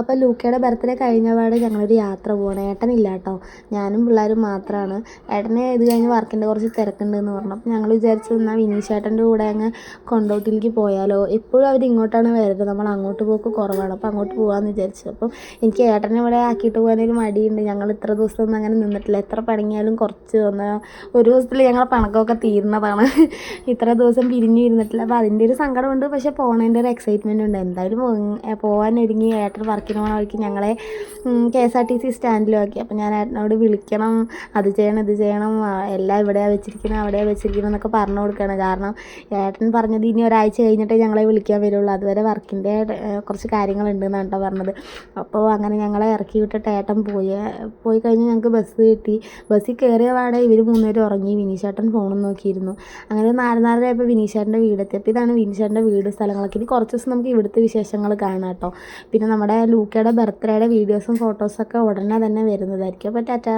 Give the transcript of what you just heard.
അപ്പോൾ ലൂക്കയുടെ ബർത്ത്ഡേ കഴിഞ്ഞ പാട് ഞങ്ങളൊരു യാത്ര പോകണം ഏട്ടനില്ല കേട്ടോ ഞാനും പിള്ളേരും മാത്രമാണ് ഏട്ടനെ ഇത് കഴിഞ്ഞ് വർക്കിന്റെ കുറച്ച് തിരക്കുണ്ടെന്ന് പറഞ്ഞു. അപ്പോൾ ഞങ്ങൾ വിചാരിച്ചു എന്നാൽ വിനീഷ് ഏട്ടന്റെ കൂടെ അങ്ങ് കൊണ്ടോട്ടിലേക്ക് പോയാലോ. എപ്പോഴും അവർ ഇങ്ങോട്ടാണ് വരുന്നത് നമ്മൾ അങ്ങോട്ട് പോക്ക് കുറവാണ്. അപ്പോൾ അങ്ങോട്ട് പോകാമെന്ന് വിചാരിച്ചു. അപ്പം എനിക്ക് ഏട്ടനെ ഇവിടെ ആക്കിയിട്ട് പോകാനൊരു മടിയുണ്ട്. ഞങ്ങൾ ഇത്ര ദിവസമൊന്നും അങ്ങനെ നിന്നിട്ടില്ല. എത്ര പണങ്ങിയാലും കുറച്ച് ഒന്ന് ഒരു ദിവസത്തിൽ ഞങ്ങളെ പണക്കമൊക്കെ തീരുന്നതാണ്. ഇത്ര ദിവസം പിരിഞ്ഞു ഇരുന്നിട്ടില്ല. അപ്പോൾ അതിന്റെ ഒരു സങ്കടമുണ്ട്. പക്ഷേ പോണതിന്റെ ഒരു എക്സൈറ്റ്മെന്റ് ഉണ്ട്. എന്തായാലും പോകാൻ ഒരുങ്ങി ഏട്ടൻ വർക്കിന് പോകണ വഴിക്ക് ഞങ്ങളെ K S R T C സ്റ്റാൻഡിലും ആക്കി അപ്പോൾ ഞാൻ ഏട്ടനോട് വിളിക്കണം അത് ചെയ്യണം ഇത് ചെയ്യണം എല്ലാം ഇവിടെയാണ് വെച്ചിരിക്കണം അവിടെയാണ് വെച്ചിരിക്കണം എന്നൊക്കെ പറഞ്ഞു കൊടുക്കുകയാണ്. കാരണം ഏട്ടൻ പറഞ്ഞത് ഇനി ഒരാഴ്ച കഴിഞ്ഞിട്ടേ ഞങ്ങളെ വിളിക്കാൻ വരുള്ളൂ. അതുവരെ വർക്കിന്റെ കുറച്ച് കാര്യങ്ങളുണ്ടെന്നാണ് കേട്ടോ പറഞ്ഞത്. അപ്പോൾ അങ്ങനെ ഞങ്ങളെ ഇറക്കി വിട്ടിട്ട് ഏട്ടൻ പോയി. പോയി കഴിഞ്ഞ് ഞങ്ങൾക്ക് ബസ് കിട്ടി. ബസ്സിൽ കയറിയ പാടെ ഇവർ മൂന്നുപേരും ഉറങ്ങി. വിനീഷേട്ടൻ ഫോണും നോക്കിയിരുന്നു. അങ്ങനെ നാല് നാലരയായപ്പോൾ വിനീഷേട്ടന്റെ വീടെത്തി. അപ്പോൾ ഇതാണ് വിനീഷേട്ടന്റെ വീട് സ്ഥലങ്ങളൊക്കെ. ഇനി കുറച്ച് ദിവസം നമുക്ക് ഇവിടുത്തെ വിശേഷങ്ങൾ കാണാം കേട്ടോ. പിന്നെ നമ്മുടെ ലൂക്കയുടെ ബർത്ത്ഡേയുടെ വീഡിയോസും ഫോട്ടോസൊക്കെ ഉടനെ തന്നെ വരുന്നതായിരിക്കും. അപ്പോൾ ടാറ്റാ.